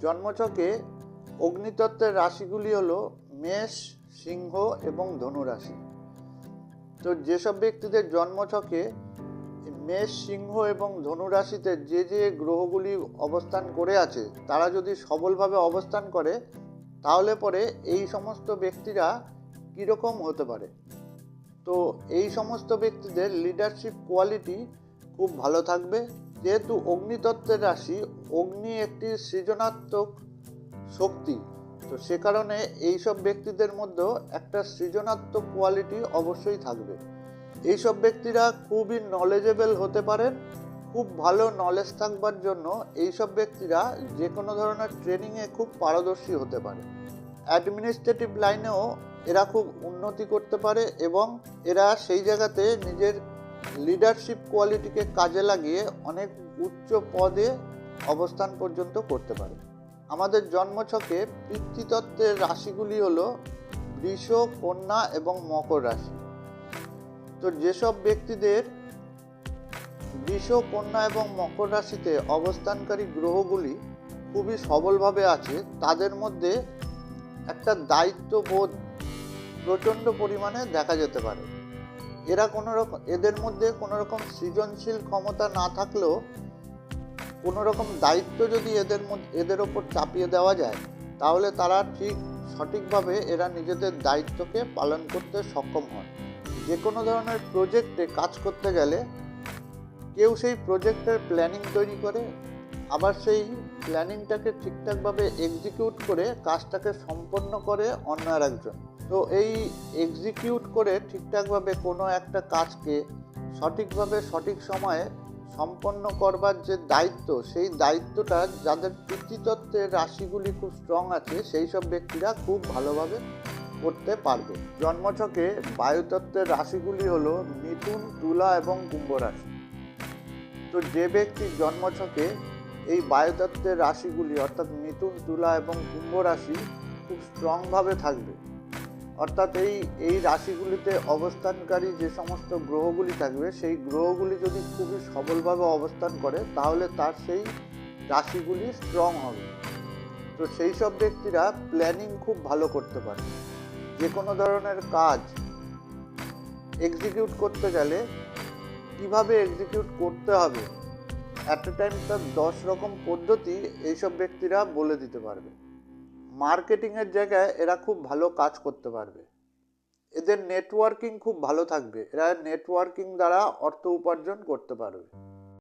জন্মছকে অগ্নিতত্ত্বের রাশিগুলি হলো মেষ, সিংহ এবং ধনুরাশি। তো যেসব ব্যক্তিদের জন্মছকে মেষ, সিংহ এবং ধনুরাশিতে যে যে গ্রহগুলি অবস্থান করে আছে, তারা যদি সবলভাবে অবস্থান করে, তাহলে পরে এই সমস্ত ব্যক্তিরা কীরকম হতে পারে? তো এই সমস্ত ব্যক্তিদের লিডারশিপ কোয়ালিটি খুব ভালো থাকবে। যেহেতু অগ্নিতত্ত্বের রাশি, অগ্নি একটি সৃজনাত্মক শক্তি। তো সে কারণে এইসব ব্যক্তিদের মধ্যেও একটা সৃজনাত্মক কোয়ালিটি অবশ্যই থাকবে। এইসব ব্যক্তিরা খুবই নলেজেবল হতে পারেন, খুব ভালো নলেজ থাকবার জন্য এইসব ব্যক্তিরা যে কোনো ধরনের ট্রেনিংয়ে খুব পারদর্শী হতে পারে। অ্যাডমিনিস্ট্রেটিভ লাইনেও এরা খুব উন্নতি করতে পারে এবং এরা সেই জায়গাতে নিজের লিডারশিপ কোয়ালিটিকে কাজে লাগিয়ে অনেক উচ্চ পদে অবস্থান পর্যন্ত করতে পারে। আমাদের জন্মছকে পিতৃতত্ত্বের রাশিগুলি হলো বৃষ, কন্যা এবং মকর রাশি। তো যেসব ব্যক্তিদের বৃষ, কন্যা এবং মকর রাশিতে অবস্থানকারী গ্রহগুলি খুবই সবলভাবে আছে, তাদের মধ্যে একটা দায়িত্ববোধ প্রচণ্ড পরিমাণে দেখা যেতে পারে। এরা কোনো রকম, এদের মধ্যে কোনো রকম সৃজনশীল ক্ষমতা না থাকলেও কোনো রকম দায়িত্ব যদি এদের মধ্যে, এদের ওপর চাপিয়ে দেওয়া যায়, তাহলে তারা ঠিক সঠিকভাবে এরা নিজেদের দায়িত্বকে পালন করতে সক্ষম হয়। যে কোনো ধরনের প্রজেক্টে কাজ করতে গেলে কেউ সেই প্রজেক্টের প্ল্যানিং তৈরি করে, আবার সেই প্ল্যানিংটাকে ঠিকঠাকভাবে এক্সিকিউট করে কাজটাকে সম্পন্ন করে অন্য আর একজন তো এই এক্সিকিউট করে ঠিকঠাকভাবে কোনো একটা কাজকে সঠিকভাবে সঠিক সময়ে সম্পন্ন করবার যে দায়িত্ব, সেই দায়িত্বটা যাদের পিতৃতত্ত্বের রাশিগুলি খুব স্ট্রং আছে, সেই সব ব্যক্তিরা খুব ভালোভাবে করতে পারবে। জন্মছকে বায়ুতত্ত্বের রাশিগুলি হলো মিথুন, তুলা এবং কুম্ভ রাশি। তো যে ব্যক্তির জন্মছকে এই বায়ুতত্ত্বের রাশিগুলি, অর্থাৎ মিথুন, তুলা এবং কুম্ভ রাশি, খুব স্ট্রংভাবে থাকবে। অর্থাৎ এই এই রাশিগুলিতে অবস্থানকারী যে সমস্ত গ্রহগুলি থাকবে, সেই গ্রহগুলি যদি খুবই সবলভাবে অবস্থান করে, তাহলে তার সেই রাশিগুলি স্ট্রং হবে। তো সেই সব ব্যক্তিরা প্ল্যানিং খুব ভালো করতে পারে। যে কোনো ধরনের কাজ এক্সিকিউট করতে গেলে কীভাবে এক্সিকিউট করতে হবে? অ্যাট এ টাইম তার দশ রকম পদ্ধতি এইসব ব্যক্তিরা বলে দিতে পারবে। মার্কেটিংয়ের জায়গায় এরা খুব ভালো কাজ করতে পারবে। এদের নেটওয়ার্কিং খুব ভালো থাকবে। এরা নেটওয়ার্কিং দ্বারা অর্থ উপার্জন করতে পারবে।